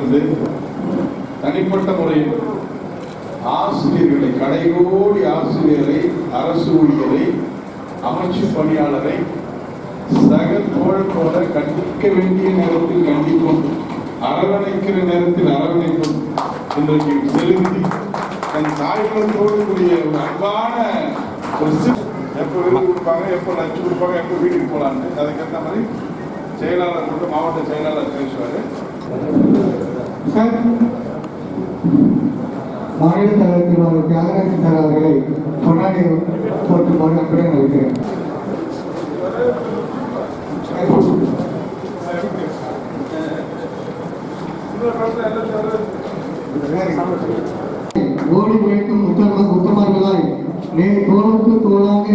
இருந்து தனிப்பட்ட முறையில் ஆசிரியர்களை கடைகோடி ஆசிரியரை அரசு ஊழியரை அமைச்சு பணியாளரை சக தோழத்தோட கண்டிக்க வேண்டிய நேரத்தில் கண்டிக்கும் அரவணைக்கிற நேரத்தில் அரவணைக்கும் இன்றைக்கு செலுத்தி தன் தாய்களத்தோடு கூடிய ஒரு அன்பான ஒரு எப்போ வீடு கொடுப்பாங்க எப்போ லஞ்சு கொடுப்பாங்க எப்போ வீட்டுக்கு போகலான்னு அதுக்கேற்ற மாதிரி செயலாளர் மட்டும் மாவட்ட செயலாளர் பேசுவார். மாநில தலைவர் திரு தியாகராஜன் சார் அவர்களை கொண்டாடி போட்டுமாறு அன்புடன் அழைக்கிறேன் ஓடி உழைக்கும் உத்தம உத்தமர்களாய் நே தோளுக்கு தோளாக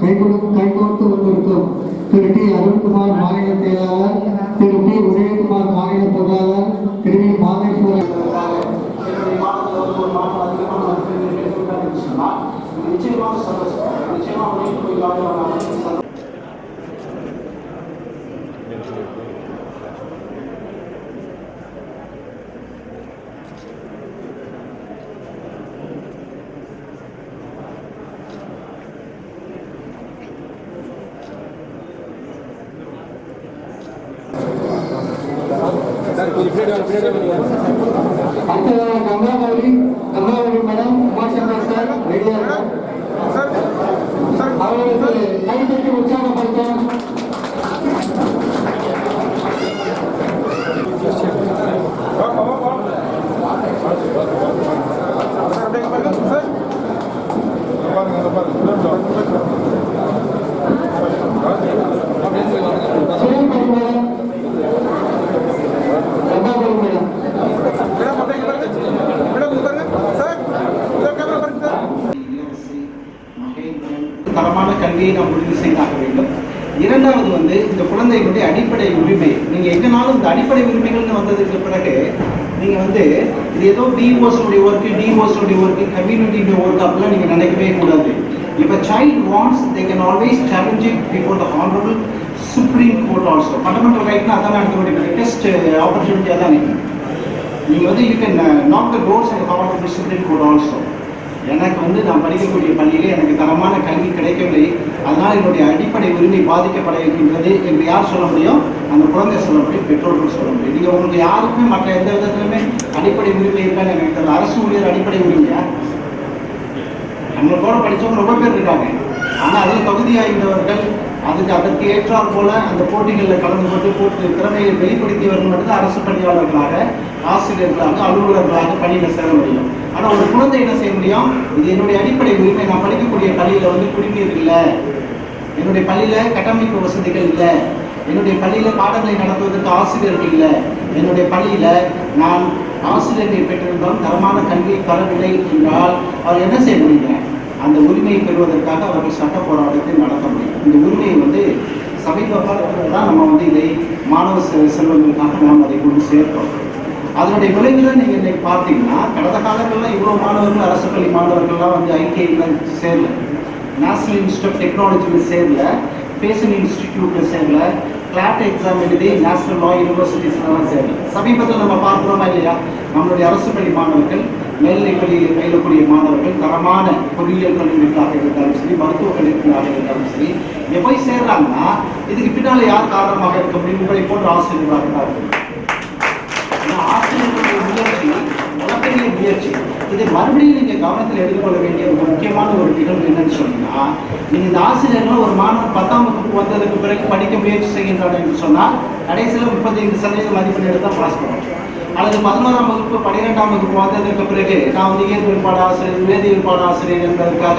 கை கை உதயகுமார் மாநில செயலாளர் திரு பி. உதயகுமார் மாநில பொருளாளர் திரு வி மாதேஸ்வரன் நிச்சயமாக நிச்சயமாக வந்து ஒரு மாணவர் அதிகமான மதிப்பெண்களை பெற்றுவிட்டார் என்று சொன்னால் இது நிச்சயமாக சந்தோஷம் நிச்சயமாக உழைப்பு போய் சந்தோஷம் அடுத்ததாக கங்காவதி கங்காவதி மேடம் உமாசங்கர் சார் ரெடியாக அவர்களுக்கு கைதட்டி உற்சாகப்படுத்தணும் பாருங்க அதை பாருங்க சுரேந்திரன் மேடம் கங்காவதி மேடம் இலவசி, மகேந்திரன் தரமான கல்வியை நாம் உறுதி செய்தாக வேண்டும் இரண்டாவது வந்து இந்த குழந்தைகளுடைய அடிப்படை உரிமை நீங்க எங்கனாலும் இந்த அடிப்படை உரிமைகள்னு வந்ததுக்கு பிறகு நீங்க வந்து இது ஏதோ டிஓஸுடைய ஒர்க்கு டிஓஸுடைய ஒர்க்கு கம்யூனிட்டியுடைய ஒர்க் அப்படிலாம் நீங்க நினைக்கவே கூடாது இப்ப child wants they can always challenge it before the honourable supreme court also fundamental ரைட்னா அதான் நடத்த வேண்டிய லேட்டஸ்ட் ஆப்பர்ச்சுனிட்டியாக தான் அதான் நீங்கள் வந்து you can not the doors and honourable discipline கூட ஆல்சோ எனக்கு வந்து நான் படிக்கக்கூடிய பள்ளியில் எனக்கு தரமான கல்வி கிடைக்கவில்லை. அதனால் என்னுடைய அடிப்படை உரிமை பாதிக்கப்பட இருக்கின்றது என்று யார் சொல்ல முடியும்? அந்த குழந்தை சொல்ல முடியும் பெற்றோர்கள் சொல்ல முடியும். நீங்கள் உங்களுக்கு யாருக்குமே மற்ற எந்த விதத்துலையுமே அடிப்படை உரிமை இருக்கான்னு எனக்கு தெரியல அரசு ஊழியர் அடிப்படை உரிமையா? நம்மளோட படித்தவங்க ரொம்ப பேர் இருக்காங்க. ஆனால் அதில் தகுதியாகின்றவர்கள் அதுக்கு அதற்கு ஏற்றாற் போல அந்த போட்டிகளில் கலந்து கொண்டு போட்டு திறமையை வெளிப்படுத்தியவர்கள் மட்டும்தான் அரசு பணியாளர்களாக ஆசிரியர்களாக அலுவலர்களாக பணியில் சேர முடியும். ஆனால் ஒரு குழந்தை என்ன செய்ய முடியும்? இது என்னுடைய அடிப்படை உரிமை. நான் படிக்கக்கூடிய பள்ளியில் வந்து குடிநீர் இல்லை. என்னுடைய பள்ளியில் கட்டமைப்பு வசதிகள் இல்லை. என்னுடைய பள்ளியில் பாடங்களை நடத்துவதற்கு ஆசிரியர்கள் இல்லை. என்னுடைய பள்ளியில் நான் ஆசிரியர்களை பெற்றிருந்தாலும் தரமான கல்வியை தரவில்லை என்றால் அவர் என்ன செய்ய முடியுங்க அந்த உரிமையை பெறுவதற்காக அவர்கள் சட்ட போராட்டத்தை நடத்த முடியும். இந்த உரிமையை வந்து சமீப காலத்தில் தான் நம்ம வந்து இதை மாணவ செ- செல்வங்களுக்காக நாம் அதை கொண்டு சேர்த்தோம். அதனுடைய விளைவுகளை நீங்கள் இன்னைக்கு பார்த்தீங்கன்னா கடந்த காலங்களில் இவ்வளோ மாணவர்கள் அரசு பள்ளி மாணவர்கள்லாம் வந்து ஐடிஐல சேரல. நேஷனல் இன்ஸ்டியூட் ஆஃப் டெக்னாலஜியில் சேரல. பேசன் இன்ஸ்டிடியூட்டில் சேரல. கிளாட் எக்ஸாம் எழுதி நேஷனல் லா யூனிவர்சிட்டிஸ்லாம் சேரும் சமீபத்தில் நம்ம பார்க்குறோமா இல்லையா? நம்மளுடைய அரசு பள்ளி மாணவர்கள் மேல்நிலை பள்ளியில் பயிலக்கூடிய மாணவர்கள் தரமான பொறியியல் கல்லூரிகளாக இருந்தாலும் சரி மருத்துவ கல்லூரிகளாக இருந்தாலும் சரி இங்க போய் சேர்றாங்கன்னா இதுக்கு பின்னால் யார் காரணமாக இருக்க முடியும் உங்களை போன்ற ஆசிரியர்களாக தான் இருக்கும் ஆசிரியர்களுடைய முயற்சி மிகப்பெரிய முயற்சி. இதை மறுபடியும் நீங்கள் கவனத்தில் எடுத்துக்கொள்ள வேண்டிய ஒரு முக்கியமான ஒரு நிகழ்வு என்னன்னு சொன்னால் நீங்கள் இந்த ஆசிரியர்கள் ஒரு மாணவன் பத்தாம் வகுப்பு வந்ததுக்கு பிறகு படிக்க முயற்சி செய்கின்றார் என்று சொன்னால் கடைசியில் முப்பத்தைந்து சதவீத மதிப்பெண் எடுத்தால் பாஸ் பண்ணுவோம் அல்லது பதினோராம் வகுப்பு பன்னிரெண்டாம் வகுப்பு வந்ததற்கு பிறகு நான் வந்து இயற்பியல் பாட ஆசிரியர் வேதியியல் பாட ஆசிரியர் என்பதற்காக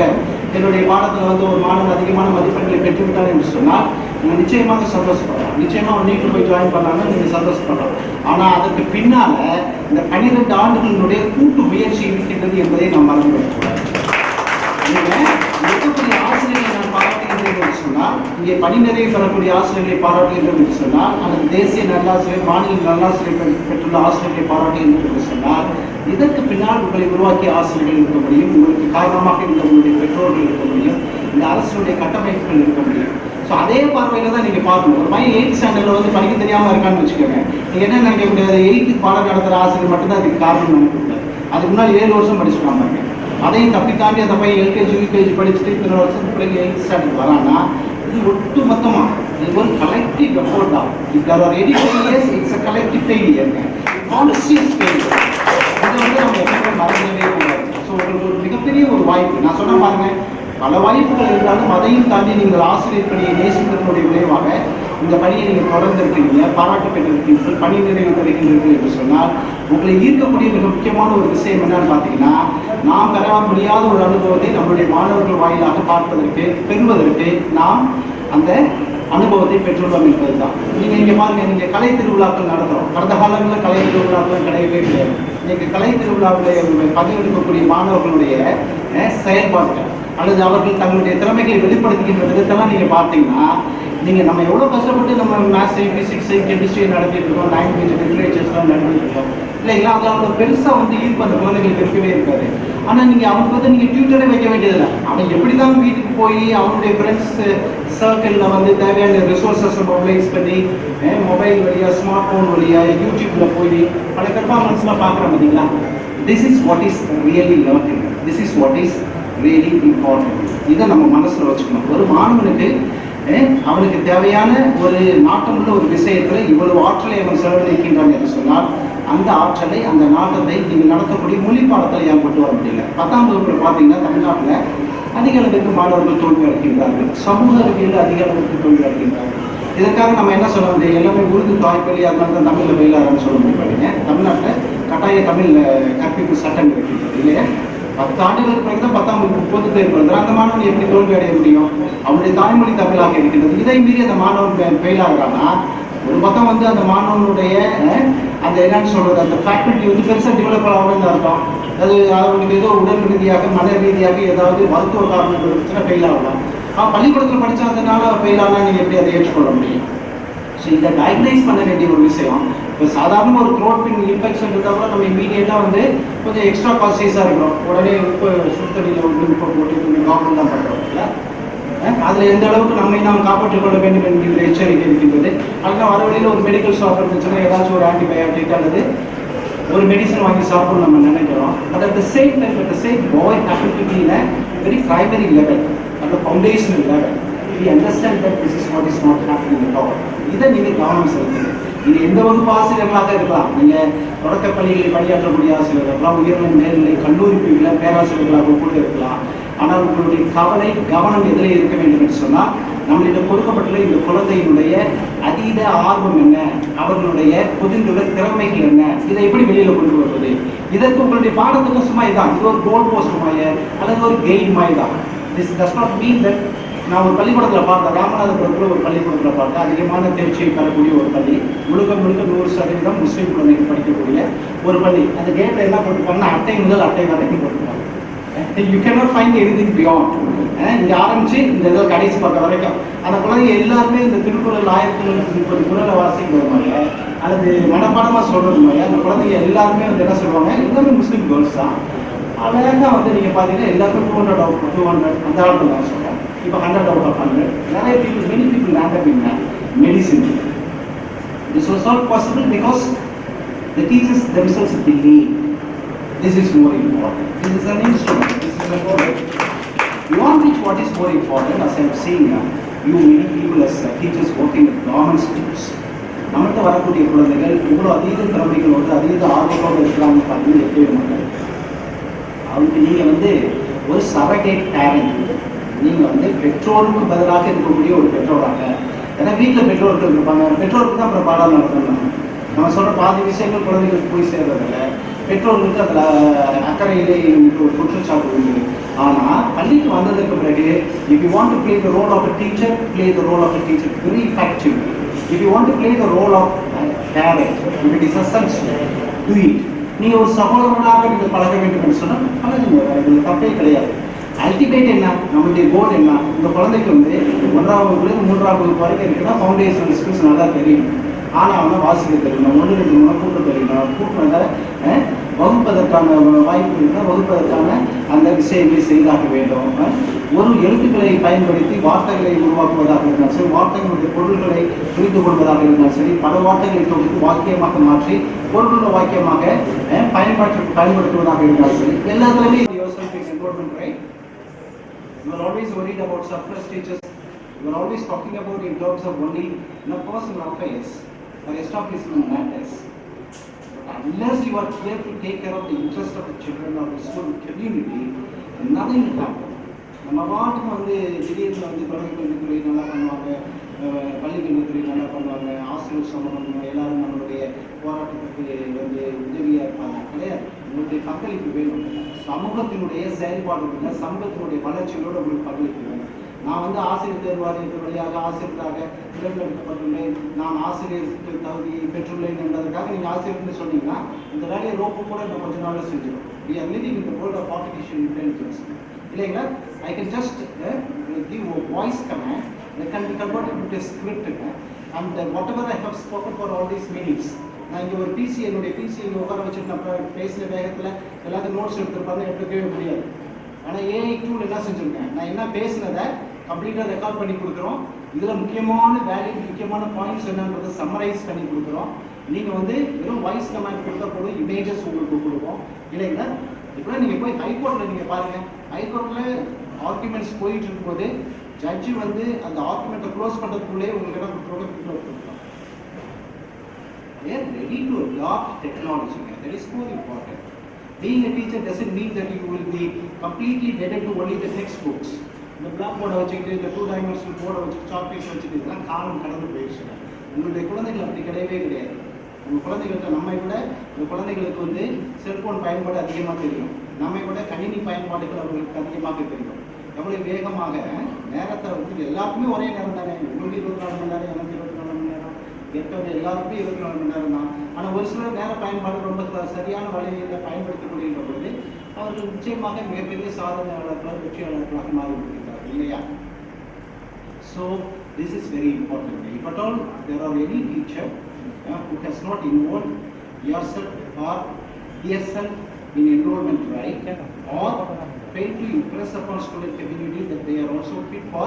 என்னுடைய பாடத்தில் வந்து ஒரு மாணவன் அதிகமான மதிப்பெண்களை பெற்றுவிட்டார் என்று சொன்னால் நீங்கள் நிச்சயமாக சந்தோஷப்படலாம் நிச்சயமாக நீட்டு போய் ஜாயின் பண்ணாங்க நீங்கள் சந்தோஷப்படலாம். ஆனால் அதற்கு பின்னால் இந்த பன்னிரெண்டு ஆண்டுகளினுடைய கூட்டு முயற்சி இருக்கின்றது என்பதை நாம் மறந்துவிடக்கூடாது சொன்னால் இங்கே பணி நிறைய பெறக்கூடிய ஆசிரியர்களை பாராட்டுகின்றோம் என்று சொன்னால் அல்லது தேசிய நல்லாசிரியர் மாநில நல்லாசிரியர் பெற்றுள்ள ஆசிரியர்களை பாராட்டுகின்றோம் என்று சொன்னால் இதற்கு பின்னால் உங்களை உருவாக்கிய ஆசிரியர்கள் இருக்க முடியும் உங்களுக்கு காரணமாக இருந்த உங்களுடைய பெற்றோர்கள் இருக்க முடியும் இந்த அரசுடைய கட்டமைப்புகள் இருக்க முடியும். ஸோ அதே பார்வையில தான் நீங்கள் பார்க்கணும். ஒரு பையன் எயிட் ஸ்டாண்டர்டில் வந்து படிக்க தெரியாமல் இருக்கான்னு வச்சுக்கோங்க. நீங்கள் என்ன நினைக்க முடியாது எயித்து பாடம் நடத்துகிற ஆசிரியர் மட்டும்தான் அதுக்கு காரணம் நினைக்க முடியாது அதுக்கு முன்னாடி ஏழு வருஷம் படிச்சுக்கலாம் பாருங்க. அதையும் தப்பி தாண்டி அந்த பையன் எல்கேஜி யூகேஜி படிச்சுட்டு இத்தனை வருஷம் பிள்ளைங்க எயிட் ஸ்டாண்டர்ட் வரான்னா இது ஒட்டு மொத்தமாக இது ஒரு கலெக்டிவ் எஃபோர்ட் தான். If there are any failures it's a collective failure conscious failure இதை வந்து நம்ம எப்பவுமே மறந்துடவே கூடாது. ஸோ உங்களுக்கு ஒரு மிகப்பெரிய ஒரு வாய்ப்பு. நான் சொன்ன பாருங்க பல வாய்ப்புகள் இருந்தாலும் அதையும் தாண்டி நீங்கள் ஆசிரியர் பணியை நேசிப்பதனுடைய விளைவாக இந்த பணியை நீங்கள் தொடர்ந்து பாராட்டு பெற்றிருக்கீர்கள் பணி நிறைவு பெறுகின்றீர்கள் என்று சொன்னால் உங்களை ஈர்க்கக்கூடிய மிக முக்கியமான ஒரு விஷயம் என்னன்னு பார்த்தீங்கன்னா நாம் பெற முடியாத ஒரு அனுபவத்தை நம்முடைய மாணவர்கள் வாயிலாக பார்ப்பதற்கு பெறுவதற்கு நாம் அந்த அனுபவத்தை பெற்றுள்ளோம் என்பதுதான். நீங்கள் இங்கே பாருங்க நீங்கள் கலை திருவிழாக்கள் நடத்துகிறோம் கடந்த காலங்களில் கலை திருவிழாக்கள் கிடையவே கிடையாது. இன்னைக்கு கலை திருவிழாவில் பங்கெடுக்கக்கூடிய மாணவர்களுடைய செயல்பாடுகள் அல்லது அவர்கள் தங்களுடைய திறமைகளை வெளிப்படுத்துகின்ற விதத்தெல்லாம் நீங்கள் பார்த்தீங்கன்னா நீங்கள் நம்ம எவ்வளோ கஷ்டப்பட்டு நம்ம மேத்ஸை பிசிக்ஸை கெமிஸ்ட்ரி நடத்திட்டு இருக்கோம் லாங்குவேஜ் லிட்ரேச்சர்ஸ்லாம் நடத்திட்டு இல்லைங்களா? அதில் அவங்க பெருசாக வந்து ஈர்ப்பு அந்த குழந்தைங்களுக்கு இருக்கவே இருக்காது. ஆனால் நீங்கள் அவனுக்கு வந்து நீங்கள் டியூட்டரே வைக்க வேண்டியதில்லை. அவன் எப்படி தான் வீட்டுக்கு போய் அவனுடைய ஃப்ரெண்ட்ஸ் சர்க்கிளில் வந்து தேவையான ரிசோர்ஸஸ் மொபைலைஸ் பண்ணி மொபைல் வழியா ஸ்மார்ட் ஃபோன் வழியா யூடியூப்பில் போய் பல பெர்ஃபார்மன்ஸ்லாம் பார்க்குறோம் பார்த்தீங்களா? This is what is really learning this is what is really important இதை நம்ம மனசில் வச்சுக்கணும். ஒரு மாணவனுக்கு அவனுக்கு தேவையான ஒரு நாட்டமுள்ள ஒரு விஷயத்துல இவ்வளவு ஆற்றலை அவன் செலவழிக்கின்றான் என்று சொன்னால் அந்த ஆற்றலை அந்த நாட்டத்தை நீங்கள் நடத்தக்கூடிய மொழி பாடத்தில் ஏன் கொண்டு வர முடியல. பத்தாம் வகுப்புல பார்த்தீங்கன்னா தமிழ்நாட்டில் அதிக அளவிற்கு மாணவர்கள் தோல்வி அடைகின்றார்கள். சமூக அறிவியல் அதிக அளவிற்கு தோல்வி அடைகின்றார்கள். இதற்காக நம்ம என்ன சொல்ல முடியும்? எல்லாமே உருது தாய்ப்பள்ளி அதனால தான் தமிழில் வெயிலாரன்னு சொல்ல முடியும் தமிழ்நாட்டில் கட்டாய தமிழ் கற்பிப்பு சட்டம் இருக்கின்றது இல்லையா? பத்து ஆண்டுகளுக்கு பிறகு தான் பத்தாம் வகுப்பு பொது தேர்வு வந்து அந்த மாணவன் எப்படி தோல்வி அடைய முடியும்? அவனுடைய தாய்மொழி தமிழாக இருக்கின்றது. இதை மீறி அந்த மாணவன் ஃபெயில் ஆகிறான்னா ஒரு பக்கம் வந்து அந்த மாணவனுடைய அந்த என்னன்னு சொல்றது அந்த ஃபேக்கல்ட்டி வந்து பெருசாக டெவலப் ஆகணும்னு அர்த்தம். அது அவனுக்கு ஏதோ உடல் ரீதியாக மன ரீதியாக ஏதாவது மருத்துவ காரணங்கள் பிரச்சனை ஃபெயில் ஆகலாம். அவன் பள்ளிக்கூடத்தில் படிச்சதுனால ஃபெயில் ஆனால் நீங்கள் எப்படி அதை ஏற்றுக்கொள்ள முடியும்? ஸோ இதை டயக்னைஸ் பண்ண வேண்டிய ஒரு விஷயம் இப்போ சாதாரண ஒரு த்ரோட் பின் இன்ஃபெக்ஷன் இருந்தால் கூட நம்ம இமீடியட்டாக வந்து கொஞ்சம் எக்ஸ்ட்ரா கான்சியஸாக இருக்கிறோம் உடனே உப்பு சுத்தடியில் வந்து உப்பு போட்டு கொஞ்சம் காப்பல் தான் பண்ணுறோம்ல அதில் எந்த அளவுக்கு நம்மை நாம் காப்பாற்றிக் கொள்ள வேண்டும் என்கின்ற எச்சரிக்கை இருக்கின்றது. அதுக்கு வர வழியில் ஒரு மெடிக்கல் ஷாப் இருந்துச்சுன்னா ஏதாச்சும் ஒரு ஆன்டிபயோட்டிக் அல்லது ஒரு மெடிசன் வாங்கி சாப்பிடணும் நம்ம நினைக்கிறோம். But at the same time at the same boy happen to be in very primary level at foundational level we understand that this is what is not happening at all இதை நீங்கள் கவனம் செலுத்துங்க இது எந்த வகுப்பு ஆசிரியர்களாக இருக்கலாம். நீங்க தொடக்க பள்ளிகளில் பணியாற்றக்கூடிய ஆசிரியர்கள் இருக்கலாம் உயர்நிலை மேல்நிலை கல்லூரி பிரிவில் பேராசிரியர்களாக கூட இருக்கலாம். ஆனால் உங்களுடைய கவலை கவனம் எதில் இருக்க வேண்டும் என்று சொன்னால் நம்மளிடம் கொடுக்கப்பட்டுள்ள இந்த குழந்தையினுடைய அதீத ஆர்வம் என்ன? அவர்களுடைய புதிந்துள்ள திறமைகள் என்ன? இதை எப்படி வெளியில் கொண்டு வருவது? இதற்கு உங்களுடைய பாடத்துக்கு சும்மா இதான். இது ஒரு கோல் போஸ்ட் மாய அல்லது ஒரு கெயின் மாதிரி தான் this does not mean that நான் ஒரு பள்ளிக்கூடத்தில் பார்த்தேன். ராமநாதபுரத்தில் ஒரு பள்ளிக்கூடத்தில் பார்த்தேன். அதிகமான தேர்ச்சியை பெறக்கூடிய ஒரு பள்ளி. முழுக்க முழுக்க நூறு சதவீதம் முஸ்லீம் குழந்தைகள் படிக்கக்கூடிய ஒரு பள்ளி. அந்த கேட்டில் என்ன போட்டுருப்பாங்கன்னா அட்டை முதல் அட்டை வரைக்கும் போட்டுருப்பாங்க you cannot find anything beyond இங்கே ஆரம்பிச்சு இந்த இதில் கடைசி பக்கம் வரைக்கும். அந்த குழந்தைங்க எல்லாருமே இந்த திருக்குறள் ஆயிரத்தி நூற்றி முப்பது குரலை வாசிக்கிற மாதிரி அல்லது மனப்பாடமாக சொல்கிறது மாதிரி அந்த குழந்தைங்க எல்லாருமே வந்து என்ன சொல்லுவாங்க? எல்லாமே முஸ்லீம் கேர்ள்ஸ் தான். அழகாக வந்து நீங்கள் பார்த்தீங்கன்னா எல்லாருக்கும் டூ ஹண்ட்ரட் டூ ஹண்ட்ரட் அந்த அளவுக்கு நான் இப்போ ஹண்ட்ரட் அவுட் ஆஃப் ஹண்ட்ரட் நிறைய people many people land up in medicine this was not possible because the teachers themselves believe this is more important. This is an instrument, this is a product. Beyond which, what is more important, as I am saying now, you many people as teachers working at வரக்கூடிய குழந்தைகள் இவ்வளோ அதீத திறமைகள் வந்து அதீத ஆர்வத்தோடு இருக்கிறாங்க பார்த்தீங்கன்னா எப்படி இருந்தாங்க அவங்களுக்கு நீங்கள் வந்து ஒரு சரகேட் டேலண்ட் நீங்கள் வந்து பெற்றோருக்கு பதிலாக இருக்கக்கூடிய ஒரு பெற்றோராக. ஏன்னா வீட்டில் பெற்றோர்கள் இருப்பாங்க. பெற்றோருக்கு தான் அப்புறம் பாடம் நடத்தணும். நம்ம சொல்கிற பாதி விஷயங்கள் குழந்தைகளுக்கு போய் சேர்றதில்ல. பெற்றோர்களுக்கு அதில் அக்கறையிலே ஒரு குற்றச்சாட்டு உண்டு. ஆனால் பள்ளிக்கு வந்ததுக்கு பிறகு if you want to play the role of a teacher play the role of a teacher very effective if you want to play the role of parent if it is essence to it நீங்க ஒரு சகோதரனாக நீங்கள் பழக வேண்டும் என்று சொன்னால் பழகுங்க. இதில் தப்பே கிடையாது. அல்டிமேட் என்ன? நம்மளுடைய கோல் என்ன? இந்த குழந்தைக்கு வந்து ஒன்றாம் வகுப்புலேருந்து மூன்றாம் வகுப்பு வரைக்கும் இருக்குன்னா ஃபவுண்டேஷன் ஸ்கில்ஸ் நல்லா தெரியும். ஆனால் அவனை வாசிக்க தெரியணும் ஒன்று ரெண்டு மூணு கூட்டம் தெரியணும் கூட்டினதை வகுப்பதற்கான வாய்ப்பு இருந்தால் வகுப்பதற்கான அந்த விஷயங்களை செய்தாக வேண்டும். ஒரு எழுத்துக்களை பயன்படுத்தி வார்த்தைகளை உருவாக்குவதாக இருந்தாலும் சரி வார்த்தைகளுடைய பொருள்களை புரிந்து கொள்வதாக இருந்தாலும் சரி பல வார்த்தைகளை தொகுத்து வாக்கியமாக மாற்றி பொருளுள்ள வாக்கியமாக பயன்பாட்டு பயன்படுத்த பயன்படுத்துவதாக இருந்தாலும் சரி எல்லாத்துலேயுமே yourself is important, right? You are always worried about surplus teachers. You are always talking about in terms of only in a personal affairs or establishment matters. But unless you are here to take care of the interest of the children or the school community, nothing will happen. நம்ம பாட்டுக்கு வந்து திடீர்னு வந்து தொடக்க கல்வித்துறை நல்லா பண்ணுவாங்க அஹ் பள்ளி கல்வித்துறை நல்லா பண்ணுவாங்க ஆசிரியர் சமூகம் எல்லாரும் நம்மளுடைய போராட்டத்துக்கு வந்து உதவியாக இருப்பாங்க கிடையாது உங்களுடைய பங்களிப்பு வேணும். சமூகத்தினுடைய செயல்பாடு சமூகத்தினுடைய வளர்ச்சிகளோடு உங்களுக்கு பங்களிப்பு வேணும். நான் வந்து ஆசிரியர் தேர்வு வாரியத்தின் வழியாக ஆசிரியராக தேர்ந்தெடுக்கப்பட்டுள்ளேன் நான் ஆசிரியர் தகுதியை பெற்றுள்ளேன் என்பதற்காக நீங்கள் ஆசிரியர்னு சொன்னீங்கன்னா இந்த வேலையை ரோப்பு கூட இன்னும் கொஞ்ச நாளில் செஞ்சிடும் வி ஆர் லிவிங் இந்த வேர்ல்ட் ஆஃப் ஆர்டிஃபிஷியல் இன்டெலிஜென்ஸ் இல்லைங்களா? I can just give voice comment that can script and whatever I have spoken for all these meanings நான் இங்கே ஒரு பிசி என்னுடைய பிசி உட்கார வச்சுட்டு நான் பேசுகிற வேகத்தில் எல்லாத்தையும் நோட்ஸ் எடுத்துருப்பாங்க எடுத்துக்கவே முடியாது. ஆனால் ஏஐ டூல் என்ன செஞ்சுருக்கேன்? நான் என்ன பேசினதை கம்ப்ளீட்டாக ரெக்கார்ட் பண்ணி கொடுக்குறோம். இதில் முக்கியமான வேல்யூ முக்கியமான பாயிண்ட்ஸ் என்னன்றதை சம்மரைஸ் பண்ணி கொடுக்குறோம். நீங்கள் வந்து வெறும் வாய்ஸ் கமெண்ட் கொடுத்தா போதும் இமேஜஸ் உங்களுக்கு கொடுப்போம். இல்லைங்களா இப்போ நீங்கள் போய் ஹைகோர்ட்டில் நீங்கள் பாருங்கள் ஹைகோர்ட்டில் ஆர்குமெண்ட்ஸ் போயிட்டு இருக்கும்போது ஜட்ஜி வந்து அந்த ஆர்குமெண்ட்டை க்ளோஸ் பண்ணுறதுக்குள்ளே உங்களுக்கு என்ன கொடுத்துருக்கோம் They are ready to adopt technology. That is more important. Being a teacher doesn't mean that you will be completely dead to only the textbooks. இந்த பிளாக் போர்டை வச்சுக்கிட்டு இந்த டூ டைமென்ஷனல் போர்டை வச்சு சாக் வச்சுட்டு இதெல்லாம் காலம் கடந்து போயிடுச்சு உங்களுடைய குழந்தைகள் அப்படி கிடையவே கிடையாது உங்கள் குழந்தைகள்கிட்ட நம்மை விட இந்த குழந்தைகளுக்கு வந்து செல்ஃபோன் பயன்பாடு அதிகமாக தெரியும் நம்மை விட கணினி பயன்பாடுகள் அவர்களுக்கு அதிகமாக தெரியும் எவ்வளோ வேகமாக நேரத்தை வந்து எல்லாருக்குமே ஒரே நேரம் தானே உங்களுக்கு இருபத்தி நாலு மணி நேரம் நேரம் இருக்கிறது எல்லாருக்கும் இருபத்தி நாலு மணி நேரம் தான் ஆனால் ஒரு சிலர் நேர பயன்பாடு ரொம்ப ச- சரியான வழியில் பயன்படுத்த முடிகின்ற பொழுது அவர்கள் நிச்சயமாக மிகப்பெரிய சாதனையாளர்களாக வெற்றியாளர்களாக மாறிவிடுகிறார்கள் இல்லையா So this is very important. If at all there are any teacher uh, who has not involved yourself or yourself in enrollment right or failed to impress upon student community that they are also fit for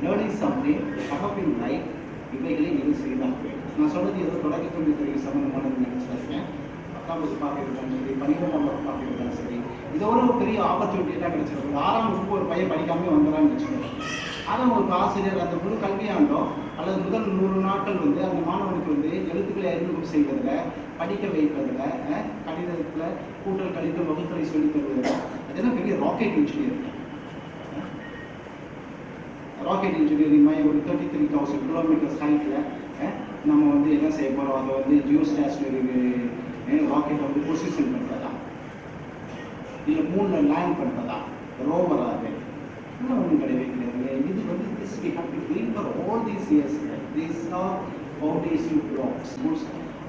learning something, up in life, இவைகளை நீங்கள் செய்தாக வேண்டும் நான் சொல்றது ஏதோ தொடக்க கல்வித்துறை சம்பந்தமானது நினைச்சிருக்கேன் பத்தாம் வகுப்பு பார்த்துருக்காங்க சரி பன்னிரெண்டாம் வகுப்பு பார்த்துருக்காங்க சரி இது ஒரு பெரிய ஆப்பர்ச்சுனிட்டி தான் கிடைச்சிருக்கு ஆறாம் வகுப்பு ஒரு பையன் படிக்காம வந்துடான்னு வச்சுக்கோங்க. ஆனால் ஒரு ஆசிரியர் அந்த முழு கல்வியாண்டோ அல்லது முதல் நூறு நாட்கள் வந்து அந்த மாணவனுக்கு வந்து எழுத்துக்களை அறிமுகம் செய்வதில் படிக்க வைப்பதில் கணிதத்தில் கூட்டல் கழித்தல் வகுத்தலை சொல்லித் தருவதில் அதெல்லாம் பெரிய ராக்கெட் இன்ஜினியர் ராக்கெட் இன்ஜினியரிங் மாதிரி ஒரு தேர்ட்டி த்ரீ தௌசண்ட் கிலோமீட்டர்ஸ் ஹைட்டில் நம்ம வந்து என்ன செய்ய போகிறோம் அதை வந்து ஜியோ ஸ்டேஷனரி ராக்கெட் வந்து பொசிஷன் பண்ணுறதா இல்லை மூணில் லேண்ட் பண்ணுறதா ரோவரா அது. இன்னும் ஒன்றும் கிடையவே கிடையாது இது வந்து this we have to deal for all these years these are foundation blocks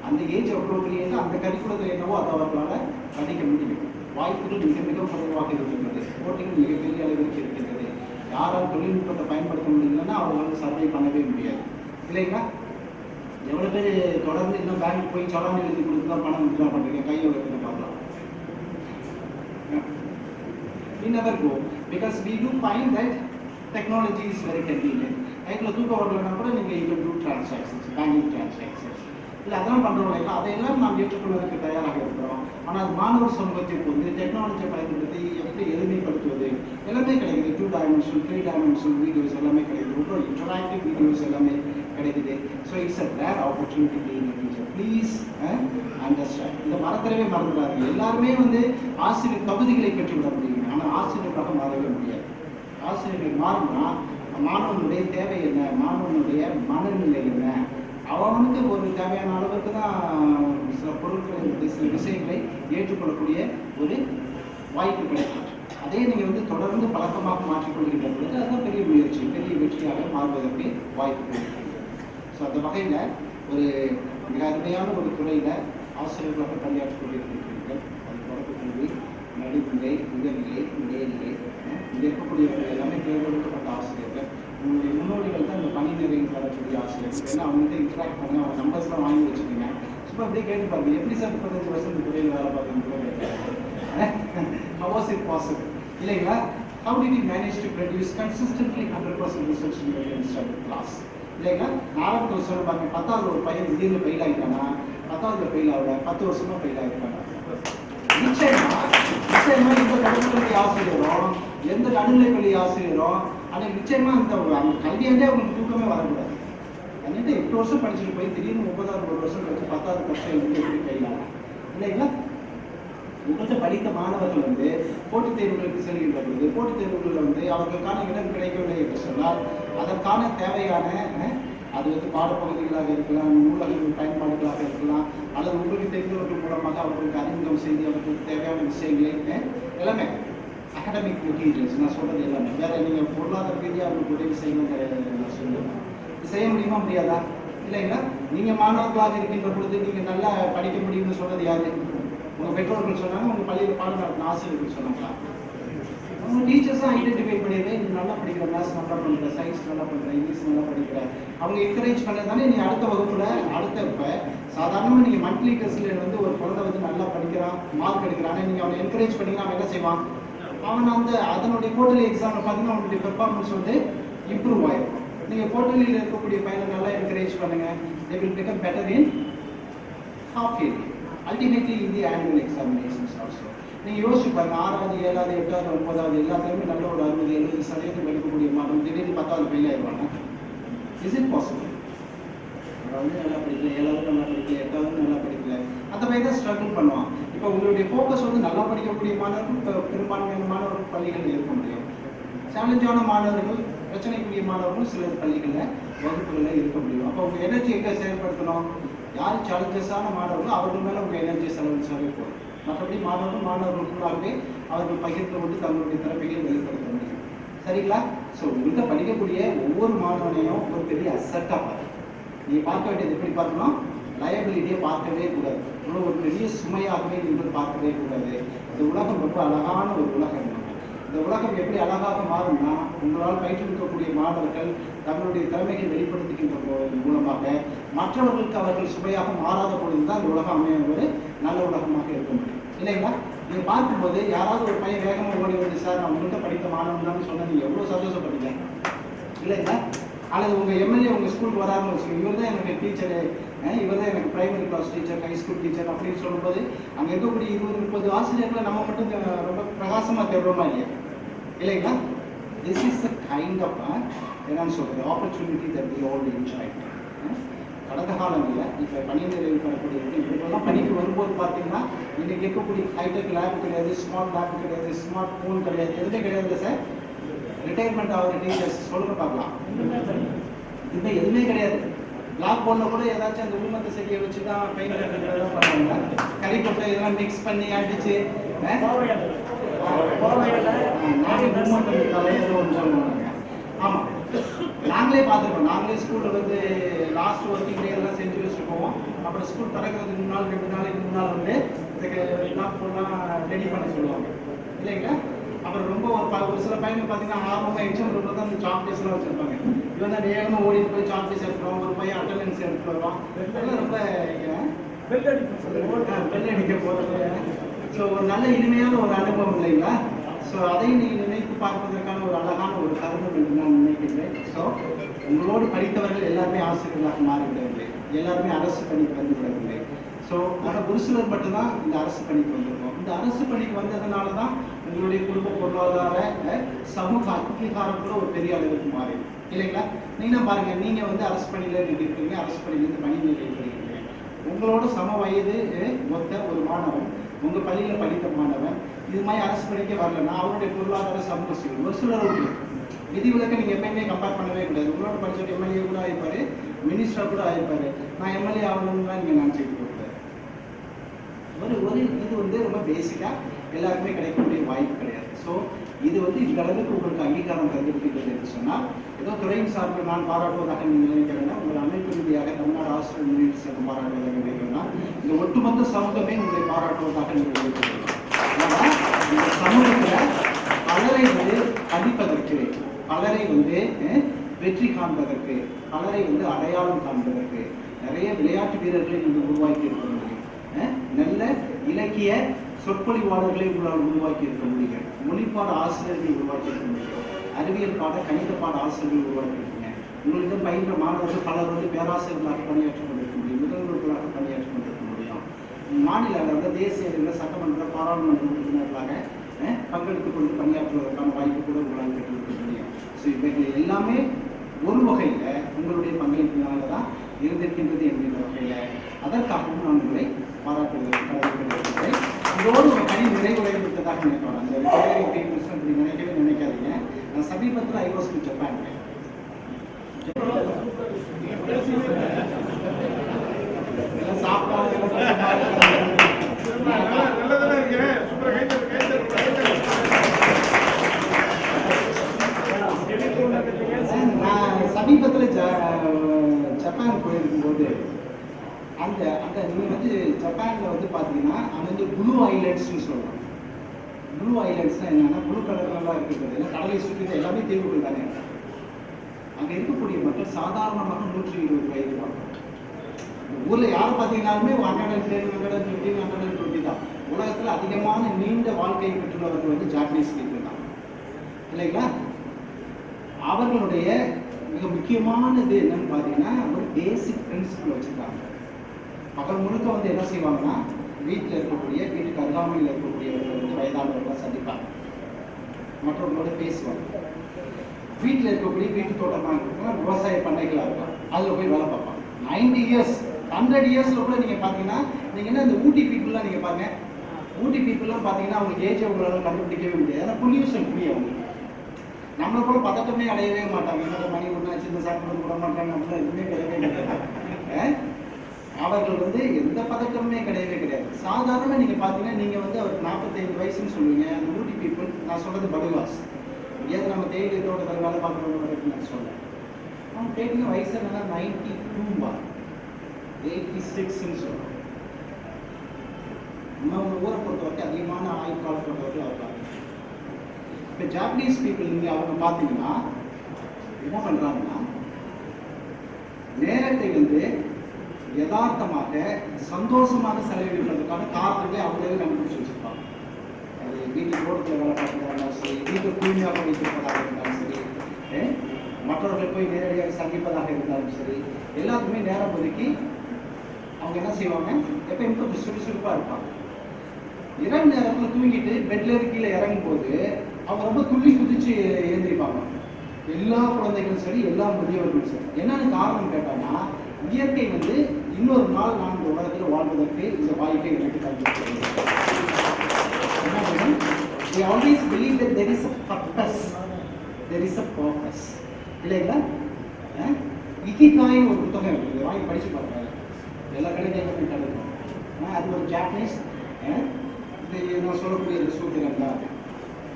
அந்த ஏஜ் அப்ரோப்ரியேட்டாக அந்த கரிக்குலத்தில் என்னவோ அதை அவர்களால் படிக்க முடியும். வாய்ப்புகள் மிக மிக குறைவாக இருக்கின்றது. போட்டிகள் மிகப்பெரிய அளவிற்கு இருக்கின்றது. யாரால் தொழில்நுட்பத்தை பயன்படுத்த முடியலன்னா அவங்களால சர்வை பண்ணவே முடியாது. இல்லைங்களா? எவ்வளோ பேர் தொடர்ந்து இன்னும் பேங்க் போய் சொல்லாமல் எழுதி கொடுத்து தான் பணம் வித்ரா பண்ணுறீங்க கையை வைக்கணும் பார்க்கலாம். We never go because we do find that technology is very convenient. நைட்டில் வரலன்னா கூட நீங்கள் you two transactions banking transactions இல்லை அதெல்லாம் பண்ணுறோம் இல்லை அதையெல்லாம் நாம் ஏற்றுக்கொள்வதற்கு தயாராக இருக்கிறோம். ஆனால் அது மாணவர் சமூகத்திற்கு வந்து டெக்னாலஜியை பயன்படுத்தி எப்படி எளிமைப்படுத்துவது? எல்லாமே கிடைக்குது. Two dimension three dimension videos எல்லாமே கிடைக்குது. ரொம்ப இன்டராக்டிவ் வீடியோஸ் எல்லாமே கிடைக்குது. So it's a rare opportunity being teacher please understand இந்த மறந்துடவே மறந்துடாதீங்க. எல்லாருமே வந்து ஆசிரியர் தகுதிகளை பெற்றுவிட முடியும். ஆனால் ஆசிரியர்களாக மாறவே முடியாது. ஆசிரியர்கள் மாறினா மாணவனுடைய தேவை என்ன? மாணவனுடைய மனநிலை என்ன? அவனுக்கு ஒரு தேவையான அளவுக்கு தான் சில பொருட்களை சில விஷயங்களை ஏற்றுக்கொள்ளக்கூடிய ஒரு வாய்ப்பு கிடைக்கும். அதே நீங்கள் வந்து தொடர்ந்து பழக்கமாக மாற்றிக்கொள்கின்ற பொழுது அதுதான் பெரிய முயற்சி. பெரிய வெற்றியாக மாறுவதற்கு வாய்ப்பு. கிடைக்கும் ஸோ அந்த வகையில் ஒரு மிக அருமையான ஒரு துறையில் ஆசிரியர்களாக பணியாற்றிக் கொண்டிருக்கிறீர்கள் அது தொடக்க கல்வி நடுநிலை உயர்நிலை மேல்நிலை இங்கே இருக்கக்கூடியவர்கள் எல்லாமே தேர்ந்தெடுக்கப்பட்ட ஆசிரியர்கள். உங்களுடைய முன்னோடிகள் தான் இந்த பணி நிறைவு தரக்கூடிய ஆசிரியர்கள். ஏன்னா அவங்ககிட்ட இன்ட்ராக்ட் பண்ணி அவங்க நம்பர்ஸ்லாம் வாங்கி வச்சுக்கோங்க. சும்மா அப்படியே கேட்டு பாருங்க. எப்படி சார் முப்பத்தஞ்சு வருஷம் இந்த துறையில் வேலை பார்க்குறீங்க? ஹவ் வாஸ் இட் பாசிபிள் இல்லைங்களா? How did you manage to produce consistently 100% results in your instructor class? இல்லைங்களா நாலாவது வருஷம் பாருங்க பத்தாவது ஒரு பையன் திடீர்னு ஃபெயில் ஆகிட்டானா பத்தாவது ஃபெயில் ஆகல பத்து வருஷமா ஃபெயில் ஆகிட்டானா நிச்சயமா நிச்சயமா எந்த கடற்கரை ஆசிரியரும் எந்த நடுநிலைப்பள்ளி ஆசிரியரும் ஆனா நிச்சயமா அந்த அந்த கல்வியாண்டே அவங்களுக்கு தூக்கமே வரக்கூடாது. அன்னைக்கு எட்டு வருஷம் படிச்சுட்டு போய் திடீர்னு முப்பதாவது ஒரு வருஷம் கழிச்சு பத்தாவது வருஷம் எழுதி எப்படி இல்லைங்களா? உங்கள்கிட்ட படித்த மாணவர்கள் வந்து போட்டித் தேர்வுகளுக்கு செல்கின்ற பொழுது போட்டித் தேர்வுகளில் வந்து அவர்களுக்கான இடம் கிடைக்கவில்லை என்று சொன்னால் அதற்கான தேவையான அது வந்து பாடப்பகுதிகளாக இருக்கலாம் நூலகங்கள் பயன்பாடுகளாக இருக்கலாம் அல்லது உங்களுக்கு தெரிந்தவர்கள் மூலமாக அவர்களுக்கு அறிமுகம் செய்து அவர்களுக்கு தேவையான விஷயங்களை எல்லாமே அகடமிக் மெட்டீரியல்ஸ் நான் சொல்றது எல்லாமே. வேற நீங்கள் பொருளாதார ரீதியாக அவங்களுக்கு உதவி செய்யணும் நான் சொல்லுவேன். செய்ய முடியுமா முடியாதா? இல்லைங்களா நீங்கள் மாணவர்களாக இருக்கின்ற பொழுது நீங்கள் நல்லா படிக்க முடியும்னு சொன்னது யாரு? உங்க பெற்றோர்கள் சொன்னாங்க உங்க பள்ளியில் பாடம் நடத்தின ஆசிரியர்கள் சொன்னாங்களா? டீச்சர்ஸும் ஐடென்டிஃபை பண்ணிடுறேன் நீ நல்லா படிக்கிற மேத்ஸ் நல்லா படிக்கிற சயின்ஸ் நல்லா படிக்கிற இங்கிலீஷ் நல்லா படிக்கிற. அவங்க என்கரேஜ் பண்ணதானே நீ அடுத்த வகுப்புல அடுத்த இப்ப சாதாரணமா நீங்க மந்த்லி டெஸ்ட்ல வந்து ஒரு குழந்தை வந்து நல்லா படிக்கிறான் மார்க் எடுக்கிறான் நீங்க அவனை என்கரேஜ் பண்ணீங்கன்னா அவன் என்ன செய்வான்? அவன் அந்த அதனுடைய குவார்டர்லி எக்ஸாம்ல பார்த்தீங்கன்னா அவனுடைய பெர்ஃபார்மன்ஸ் வந்து இம்ப்ரூவ் ஆயிருக்கும் நீங்க குவார்டர்லியில் இருக்கக்கூடிய பையனை நல்லா என்கரேஜ் பண்ணுங்க. They will become better in half yearly ultimately in the annual நீங்க யோசிச்சு பாருங்க ஆறாவது ஏழாவது எட்டாவது ஒன்பதாவது எல்லாத்துலயுமே நல்ல ஒரு அறுபது எழுபது சதவீதம் எடுக்கக்கூடிய மாணவன் திடீர்னு பத்தாவது ஃபெயில் ஆயிடுவாங்க. இஸ் இட் பாசிபிள் வந்து நல்லா படிக்கல. ஏழாவது நல்லா படிக்கல. எட்டாவது நல்லா படிக்கல. அந்த மாதிரி தான் ஸ்ட்ரகிள் பண்ணுவான் இப்போ உங்களுடைய ஃபோக்கஸ் வந்து நல்லா படிக்கக்கூடிய மாணவர்கள் பெரும்பான்மையான மாணவர்கள் பள்ளிகள் இருக்க முடியும். சேலஞ்சான மாணவர்கள் பிரச்சனைக்குரிய மாணவர்களும் சில பள்ளிகளில் வகுப்புகளில் இருக்க முடியும். அப்போ உங்கள் எனர்ஜி எங்கே செயல்படுத்தணும்? யார் சேலஞ்சஸான மாணவர்களோ அவர்கள் மேலே உங்கள் எனர்ஜி செலவு செலவு போதும் மற்றபடி மாணவர்கள் மாணவர்களுக்குள்ளாகவே அவர்கள் பகிர்ந்து கொண்டு தங்களுடைய திறமைகளை வெளிப்படுத்த முடியும். சரிங்களா? ஸோ உங்கள்கிட்ட படிக்கக்கூடிய ஒவ்வொரு மாணவனையும் ஒரு பெரிய அசட்டாக பாரு. நீ பார்க்க வேண்டியது எப்படி பார்க்கணும்? லயபிலிட்டியை பார்க்கவே கூடாது. இவ்வளோ ஒரு பெரிய சுமையாகவே நீங்கள் பார்க்கவே கூடாது. இந்த உலகம் ரொம்ப அழகான ஒரு உலகம் இந்த உலகம் எப்படி அழகாக மாறும்னா உங்களால் பயிற்றுவிக்கக்கூடிய மாணவர்கள் தங்களுடைய திறமைகளை வெளிப்படுத்துகின்ற மூலமாக மற்றவர்களுக்கு அவர்கள் சுமையாக மாறாத பொழுதுதான் இந்த உலகம் அமைய ஒரு நல்ல உலகமாக இருக்க முடியும். இல்லைங்களா நீங்க பார்க்கும்போது யாராவது ஒரு பையன் வேகமாக ஓடி வந்து சார் நான் உங்கள்கிட்ட படித்த மாணவன் தான் சொன்னா நீங்க எவ்வளவு சந்தோஷப்பட்டீங்க இல்லைங்களா அல்லது உங்க எம்எல்ஏ உங்க ஸ்கூலுக்கு வராருன்னு வச்சுக்கோங்க இவர் தான் எனக்கு டீச்சரு இவர் தான் எனக்கு primary class teacher high school teacher அப்படின்னு சொல்லும்போது அங்க இருக்கக்கூடிய இருபது முப்பது ஆசிரியர்களை நம்ம மட்டும் ரொம்ப பிரகாசமா தேடுறோமா இல்லையா? இல்லைங்களா this is the kind of என்னன்னு சொல்றது opportunity that we all enjoy கடந்த காலங்களில் இப்போ பணி நிறைவு பெறக்கூடிய இப்படிலாம் பணிக்கு வரும்போது பார்த்தீங்கன்னா இன்னைக்கு இருக்கக்கூடிய ஹைடெக் லேப் கிடையாது ஸ்மார்ட் லேப் கிடையாது ஸ்மார்ட் ஃபோன் கிடையாது எதுவுமே கிடையாது சார். ரிட்டையர்மெண்ட் ஆகிற டீச்சர்ஸ் சொல்லுங்க பார்க்கலாம். இப்போ எதுவுமே கிடையாது. லாக் போர்டில் கூட ஏதாச்சும் அந்த உளுமத்த செடியை வச்சு தான் பெயிண்ட் கட்டுறதா பண்ணுவாங்க. கறி கொட்டை இதெல்லாம் மிக்ஸ் பண்ணி அடிச்சு நாங்கள் உளுமத்த தலையில் ஒன்று சொல்லுவாங்க. ஆமாம் நாங்களே பார்த்துருக்கோம். நாங்களே ஸ்கூலில் வந்து லாஸ்ட் ஒர்க்கிங் டே எல்லாம் செஞ்சு வச்சுட்டு போவோம் அப்புறம் ஸ்கூல் திறக்கிறதுக்கு முன்னாள் ரெண்டு நாளைக்கு முன்னால் வந்து இதுக்கு லாக் போர்ட்லாம் ரெடி பண்ண சொல்லுவாங்க. இல்லைங்களா? அப்புறம் ரொம்ப ஒரு ஒரு சில பையன் பார்த்தீங்கன்னா ஆர்வமாக எக்ஸாம் ரூமில் தான் அந்த சாக்லேட்ஸ்லாம் வச்சுருப்பாங்க. இவன் தான் வேகமாக ஓடி போய் சாக்லேட்ஸ் எடுத்துருவான் ஒரு பையன் அட்டண்டன்ஸ் எடுத்துட்டு வருவான். இதெல்லாம் ரொம்ப பெல் அடிக்க போகிறது ஸோ ஒரு நல்ல இனிமையான ஒரு அனுபவம் இல்லைங்களா? ஸோ அதை நீ நினைத்து பார்ப்பதற்கான ஒரு அழகான ஒரு தருணம் என்று நான் நினைக்கின்றேன். ஸோ உங்களோடு படித்தவர்கள் எல்லாருமே ஆசிரியர்களாக மாறிவிடவில்லை எல்லாருமே அரசு பணிக்கு வந்துவிடவில்லை ஸோ ஆனால் ஒரு சிலர் மட்டும்தான் இந்த அரசு பணிக்கு வந்திருக்கோம். இந்த அரசு பணிக்கு வந்ததுனால தான் உங்களுடைய குடும்ப பொருளாதார சமூக அங்கீகாரம் கூட ஒரு பெரிய அளவுக்கு மாறி இல்லைங்களா? நீங்க பாருங்க நீங்க வந்து அரசு பணியில நீங்க இருக்கீங்க அரசு பணியிலிருந்து பணி நிலையில் உங்களோட சம வயது மொத்த ஒத்த ஒரு மாணவன் உங்க பள்ளியில படித்த மாணவன் இது மாதிரி அரசு பணிக்கே வரலன்னா அவருடைய பொருளாதார சமூக சூழல் ஒரு சிலர் உண்டு விதிவிலக்க நீங்க எப்பயுமே கம்பேர் பண்ணவே கூடாது. உங்களோட படிச்ச எம்எல்ஏ கூட ஆயிருப்பாரு மினிஸ்டர் கூட ஆயிருப்பாரு நான் எம்எல்ஏ ஆகணும்னு நீங்க நினைச்சிட்டு கூடாது ஒரு ஒரு இது வந்து ரொம்ப பேசிக்கா எல்லாருக்குமே கிடைக்கக்கூடிய வாய்ப்பு கிடையாது. ஸோ இது வந்து இந்த அளவுக்கு உங்களுக்கு அங்கீகாரம் தந்திருக்கிறது என்று சொன்னால் ஏதோ துறையின் சார்பில் நான் பாராட்டுவதாக நீங்கள் நினைக்கிறேன்னா உங்கள் அமைப்பு ரீதியாக தமிழ்நாடு ஆசிரியர் முன்னேற்ற சங்கம் பாராட்டுவதாக நினைக்கிறேன்னா இந்த ஒட்டுமொத்த சமூகமே உங்களை பாராட்டுவதாக நீங்கள் நினைக்கிறீர்கள். சமூகத்துல பலரை வந்து படிப்பதற்கு பலரை வந்து வெற்றி காண்பதற்கு பலரை வந்து அடையாளம் காண்பதற்கு நிறைய விளையாட்டு வீரர்களை நீங்கள் உருவாக்கி இருக்க முடியும். நல்ல இலக்கிய சொற்பொழிவாளர்களை உங்களால் உருவாக்கி இருக்க முடியும். மொழிப்பாட ஆசிரியர்களை உருவாக்கி இருக்க முடியும். அறிவியல் பாட கணித பாட ஆசிரியர்கள் உருவாக்கி இருக்கீங்க உங்களிடம் பயின்ற மாணவர்கள் பலர் வந்து பேராசிரியர்களாக பணியாற்றி கொண்டிருக்க முடியும். முதல்வர்களாக பணியாற்றி மாநில அளவில் தேசிய அளவில் சட்டமன்ற பாராளுமன்ற உறுப்பினர்களாக அஹ், பங்கெடுத்துக் கொண்டு பணியாற்றுவதற்கான வாய்ப்பு கூட உங்களால் பெற்றிருக்க முடியும். ஸோ இவைகள் எல்லாமே ஒரு வகையில் உங்களுடைய பங்களிப்பினால தான் இருந்திருக்கின்றது என்கின்ற வகையில் அதற்காகவும் நான் உங்களை பாராட்டுகிறேன் இதோடு ஒரு பணி நிறைவடைந்துவிட்டதாக நினைக்கிறோம் அந்த ரிட்டையரிங் பீப்புள்ஸ் அப்படி நினைக்கவே நினைக்காதீங்க. நான் சமீபத்தில் ஐ வாஸ் டு ஜப்பான் சமீபத்தில் ஜ ஜப்பான் போயிருக்கும்போது அந்த அந்த நீங்கள் வந்து ஜப்பானில் வந்து பார்த்தீங்கன்னா அது வந்து ப்ளூ ஐலண்ட்ஸ்னு சொல்லுவாங்க. ப்ளூ ஐலண்ட்ஸ்னால் என்னென்னா ப்ளூ கலர்லாம் இருக்கிறது ஏன்னா கடலை சுற்றி எல்லாமே தீவுகள் தானே? அங்கே இருக்கக்கூடிய மக்கள் சாதாரணமாக நூற்றி இருபது வயது தான் ஊரில் யார் பார்த்தீங்கன்னாலுமே hundred ten hundred fifteen hundred twenty தான். உலகத்தில் அதிகமான நீண்ட வாழ்க்கை பெற்றுள்ளவர்கள் வந்து ஜாப்பனீஸ் பீப்புள் தான். இல்லைங்களா? அவர்களுடைய மிக முக்கியமானது என்னன்னு பார்த்தீங்கன்னா ஒரு பேசிக் பிரின்சிபிள் வச்சுருக்காங்க. பகல் முழுக்க வந்து என்ன செய்வாங்கன்னா வீட்டில் இருக்கக்கூடிய வீட்டுக்கு அருகாமையில் இருக்கக்கூடியவர்கள் வந்து வயதானவர்களை சந்திப்பாங்க. மற்றவர்களோட பேசுவாங்க. வீட்டில் இருக்கக்கூடிய வீட்டு தோட்டமாக இருக்கலாம் விவசாய பண்ணைகளாக இருக்கலாம் அதில் போய் வேலை பார்ப்பாங்க. நைன்டி இயர்ஸ் ஹண்ட்ரட் இயர்ஸில் கூட நீங்கள் பார்த்தீங்கன்னா நீங்கள் என்ன இந்த ஊட்டி பீப்புளெலாம் நீங்கள் பாருங்க. ஊட்டி பீப்புளெலாம் பார்த்தீங்கன்னா அவங்களுக்கு ஏஜ் உங்களால் கண்டுபிடிக்கவே முடியாது. ஏன்னா பொல்யூஷன் ஃப்ரீ அவங்களுக்கு நம்மளை கூட பதட்டமே அடையவே மாட்டாங்க. என்னோட மணி ஒன்றா சின்ன சாப்பிட கூட மாட்டாங்க. அப்படிலாம் எதுவுமே கிடையவே கிடையாது. அவர்கள் வந்து எந்த பதட்டமுமே கிடையவே கிடையாது. சாதாரண நீங்கள் பார்த்தீங்கன்னா நீங்கள் வந்து அவருக்கு நாற்பத்தைந்து வயசுன்னு சொல்லுவீங்க. அந்த ஊட்டி பீப்புள் நான் சொல்கிறது படுவாஸ். ஏது நம்ம தேயிலை தோட்டத்தில் வேலை பார்க்குறவங்க நான் சொல்கிறேன் அவங்க தேடிங்க வயசு என்னன்னா நைன்டி டூம்பா எயிட்டி சிக்ஸ்ன்னு சொல்லுவாங்க நம்ம ஊரை பொறுத்த வரைக்கும் அதிகமான ஆயுட்காலம் கொண்டவர்கள் இருக்காங்க இப்போ ஜாப்பனீஸ் பீப்புள் நீங்கள் அவங்க பார்த்தீங்கன்னா என்ன பண்ணுறாங்கன்னா நேரத்தை வந்து யதார்த்தமாக சந்தோஷமாக செலவிடுறதுக்கான காரணத்தை அவங்களே கண்டுபிடிச்சு வச்சிருப்பாங்க. அது வீட்டு தோட்டத்தில் வேலை பார்க்கிறதா இருந்தாலும் சரி வீட்டை தூய்மையாக வைத்திருப்பதாக இருந்தாலும் சரி மற்றவர்கள் மற்றவர்களை போய் நேரடியாக சந்திப்பதாக இருந்தாலும் சரி எல்லாத்துக்குமே நேரம் ஒதுக்கி அவங்க என்ன செய்வாங்க? எப்பயும் கொஞ்சம் சுறுசுறுப்பாக இருப்பாங்க. இரவு நேரத்தில் தூங்கிட்டு பெட்ல இருந்து கீழே இறங்கும் போது அவங்க ரொம்ப துள்ளி குதிச்சு எழுந்திருப்பாங்க. எல்லா குழந்தைகளும் சரி எல்லா முதியவர்களும் சரி. என்னன்னு காரணம் கேட்டாங்கன்னா இயற்கை வந்து இன்னொரு நாள் நான் இந்த உலகத்தில் வாழ்வதற்கு இந்த வாய்ப்பை எனக்கு தந்திருக்கிறது. என்ன வேணும்? We always believe that there is a purpose. There இல்லைங்களா? அஹ்? ஒரு புத்தகம் இருக்குது. வாங்கி படிச்சு பாருங்க. எல்லா கடையும் கேட்க கிடைக்கும் அஹ் அது ஒரு ஜாப்பனீஸ் இது நான் சொல்லக்கூடிய ஒரு சூத்திரங்களா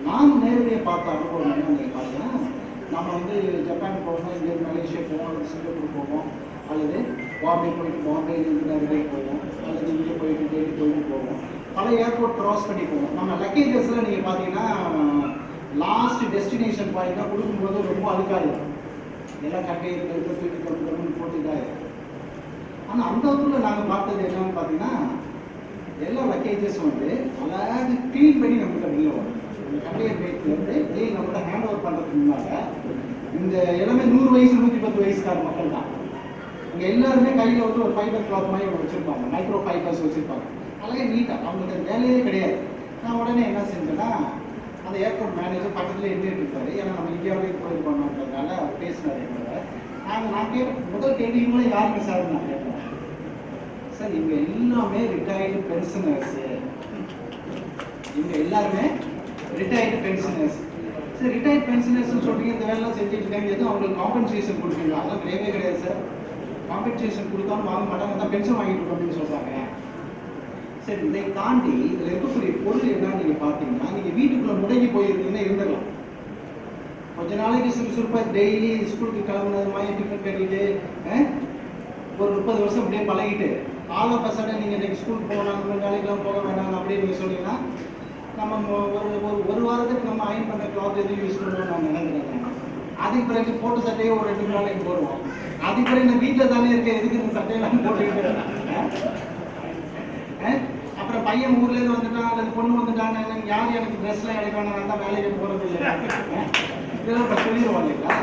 நாம் நேரடியாக பார்த்த அனுபவம் என்னன்னு பார்த்தீங்கன்னா நம்ம வந்து ஜப்பான் போகணும் இங்கே மலேசியா போவோம் அல்லது சிங்கப்பூர் போவோம் அல்லது பாம்பே போயிட்டு பாம்பேலேருந்து நிறைய போவோம் அல்லது இங்கே போயிட்டு டெல்லி போயிட்டு போவோம். பல ஏர்போர்ட் க்ராஸ் பண்ணி போவோம். நம்ம லக்கேஜஸில் நீங்கள் பார்த்தீங்கன்னா லாஸ்ட் டெஸ்டினேஷன் பாயிண்ட்டாக கொடுக்கும்போது ரொம்ப அழுக்காது எல்லாம் கட்டை இருக்கிறது தூக்கி கொண்டு போட்டு இதாக ஆனால் அந்த ஊரில் நாங்கள் பார்த்தது என்னன்னு பார்த்தீங்கன்னா எல்லா லக்கேஜஸும் வந்து அழகாக க்ளீன் பண்ணி நம்மகிட்ட வெளில வரும். இந்த கண்டையர் பேட்லேருந்து வெளியே நம்மகிட்ட ஹேண்ட் ஓவர் பண்ணுறதுக்கு முன்னால இந்த எல்லாமே நூறு வயசு நூற்றி பத்து வயசுக்கார மக்கள் தான் இங்கே எல்லாருமே கையில் வந்து ஒரு ஃபைபர் கிளாத் மாதிரி ஒன்று வச்சுருப்பாங்க. மைக்ரோ ஃபைபர்ஸ் வச்சுருப்பாங்க. அழகாக நீட்டாக அவங்களுக்கு அது வேலையே கிடையாது. நான் உடனே என்ன செஞ்சேன்னா அந்த ஏர்போர்ட் மேனேஜர் பக்கத்தில் இருந்துட்டு இருக்காரு. ஏன்னா நம்ம இந்தியாவிலே போய் பண்ணோன்றதுனால அவர் பேசினார் என்னோட. நாங்கள் நான் கேட்ட முதல் கேள்வி இவங்களும் யாருங்க சார் நான் கேட்டேன் சார் இவங்க எல்லாமே ரிட்டையர்டு பென்ஷனர்ஸ் இவங்க எல்லாருமே retired pensioners sir retired pensioners சொல்றீங்க இந்த வேலைலாம் செஞ்சுட்டு இருக்காங்க. எதுவும் அவங்களுக்கு காம்பன்சேஷன் கொடுப்பீங்களா அதெல்லாம் கிடையவே கிடையாது சார். காம்பன்சேஷன் கொடுக்காம வாங்க மாட்டாங்க. தான் பென்ஷன் வாங்கிட்டு இருக்கோம் அப்படின்னு சொல்றாங்க. சரி இதை தாண்டி இதில் இருக்கக்கூடிய பொருள் என்னன்னு நீங்கள் பார்த்தீங்கன்னா நீங்கள் வீட்டுக்குள்ளே முடங்கி போயிருந்தீங்கன்னா இருந்துடலாம். கொஞ்ச நாளைக்கு சுறுசுறுப்பாக டெய்லி ஸ்கூலுக்கு கிளம்புனது மாதிரி டிஃபன் கட்டிட்டு ஒரு முப்பது வருஷம் அப்படியே பழகிட்டு. ஆல் ஆஃப் நீங்கள் இன்றைக்கி ஸ்கூல் போகலாம் கொஞ்ச நாளைக்கெல்லாம் போக வேண்டாம் அப்படின்னு நீங்கள் சொன்னீங்கன்னா நம்ம ஒரு ஒரு ஒரு வாரத்துக்கு நம்ம அயன் பண்ண கிளாத் எதுவும் யூஸ் பண்ணுவோம் நான் நினைக்கிறேன். அதுக்கு பிறகு போட்டு சட்டையை ஒரு ரெண்டு நாளைக்கு போடுவோம். அதுக்கு பிறகு இந்த வீட்டில் தானே இருக்க எதுக்கு இந்த சட்டையெல்லாம் போட்டுக்கிட்டு ஆ? அப்புறம் பையன் ஊர்லேருந்து வந்துட்டான் அல்லது பொண்ணு வந்துட்டாங்க யார் எனக்கு ட்ரெஸ்லாம் எடுக்கணும் நான் தான் வேலைக்கு போகிறது இல்லை இதெல்லாம் இப்போ சொல்லிடுவோம் இல்லைங்களா?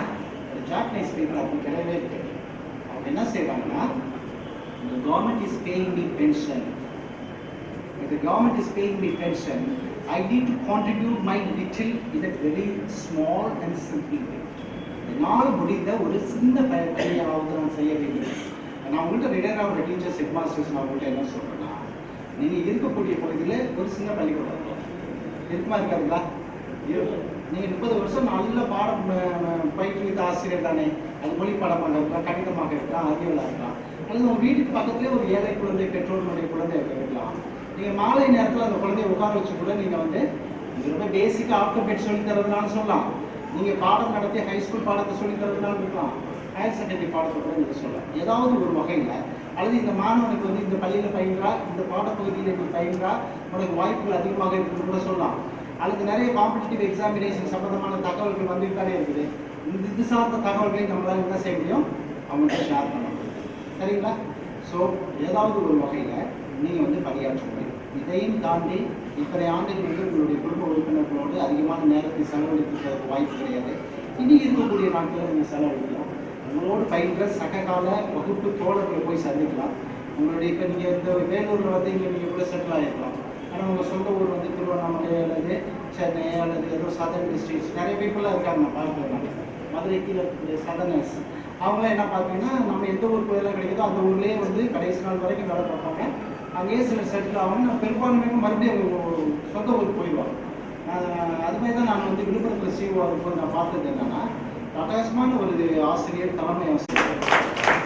ஜாப்பனீஸ் பீப்புள் அப்படி கிடையவே இருக்கு அவங்க என்ன செய்வாங்கன்னா இந்த government is paying me pension if the government is paying me pension I need to contribute my little in a very small and simple way. என்னால் முடிந்த ஒரு சின்ன ப- பணியாவது நான் செய்ய வேண்டும். நான் உங்கள்கிட்ட ரிட்டையர் ஆகிற டீச்சர்ஸ் ஹெட் மாஸ்டர்ஸ் நான் உங்கள்கிட்ட என்ன சொல்கிறேன்னா நீங்கள் இருக்கக்கூடிய பகுதியில் ஒரு சின்ன பள்ளிக்கூடம் இருக்கும். இருக்குமா இருக்காதுங்களா? இருக்கும். நீங்கள் முப்பது வருஷம் நல்ல பாடம் பயிற்றுவித்த ஆசிரியர் தானே. அது மொழி பாடமாக இருக்கலாம் கணிதமாக இருக்கலாம் அறிவியலாக இருக்கலாம். அல்லது உங்கள் வீட்டுக்கு பக்கத்துலேயே ஒரு ஏழை குழந்தை பெற்றோர்களுடைய குழந்தை இருக்கலாம். நீங்கள் மாலை நேரத்தில் அந்த குழந்தைய உட்கார வச்சு கூட நீங்கள் வந்து ரொம்ப பேசிக் ஆல்பபெட் சொல்லி தரதுனாலும் சொல்லலாம். நீங்கள் பாடம் நடத்தி ஹை ஸ்கூல் பாடத்தை சொல்லி தரதுனாலும் இருக்கலாம். ஹையர் செகண்டரி பாடத்தை கூட நீங்கள் சொல்லலாம். ஏதாவது ஒரு வகையில். அல்லது இந்த மாணவனுக்கு வந்து இந்த பள்ளியில் பயின்றா இந்த பாடப்பகுதியில் இப்படி பயின்றா உனக்கு வாய்ப்புகள் அதிகமாக இருக்குன்னு கூட சொல்லலாம். அல்லது நிறைய காம்படிட்டிவ் எக்ஸாமினேஷன் சம்பந்தமான தகவல்கள் வந்துட்டு இருக்குது. இந்த இது சார்ந்த தகவல்களை நம்மளால் என்ன செய்ய முடியும்? அவங்கள்ட்ட ஷேர் பண்ண முடியும். சரிங்களா? ஸோ ஏதாவது ஒரு வகையில் நீங்கள் வந்து பணியாற்ற முடியும். இதையும் தாண்டி இத்தனை ஆண்டுகள் வந்து உங்களுடைய குடும்ப உறுப்பினர்களோடு அதிகமான நேரத்தை செலவழிப்பதற்கு வாய்ப்பு கிடையாது. இனி இருக்கக்கூடிய நாட்களில் நீங்கள் செலவழிக்கலாம். உங்களோடு பயின்ற சககால வகுப்பு தோழர்களை போய் சந்திக்கலாம். உங்களுடைய இப்போ நீங்கள் இந்த வேலூரில் வந்து இங்கே நீங்கள் கூட செட்டில் ஆகிருக்கலாம் அவங்க சொந்த ஊர் வந்து திருவண்ணாமலை அல்லது சென்னை அல்லது ஏதோ சதர்ன் டிஸ்ட்ரிக்ஸ் நிறைய பீப்புளாக இருக்காங்க நான் பார்க்குறேன் மதுரை கீழே இருக்கக்கூடிய சதர்னர்ஸ் அவங்களாம் என்ன பார்த்தீங்கன்னா நம்ம எந்த ஊர் கோயிலாக கிடைக்குதோ அந்த ஊர்லேயே வந்து கடைசி நாள் வரைக்கும் வேலை பார்ப்பாங்க. அங்கேயே சில செட்டில் ஆகும் நான் பெரும்பான்மையாக மறுபடியும் சொந்த ஊருக்கு போயிடுவாங்க. அது மாதிரி தான் நான் வந்து விழுப்புரத்தில் சிஓ இருக்கும்போது நான் பார்த்தது என்னன்னா பிரகாசமான ஒரு ஆசிரியர் தலைமை ஆசிரியர்.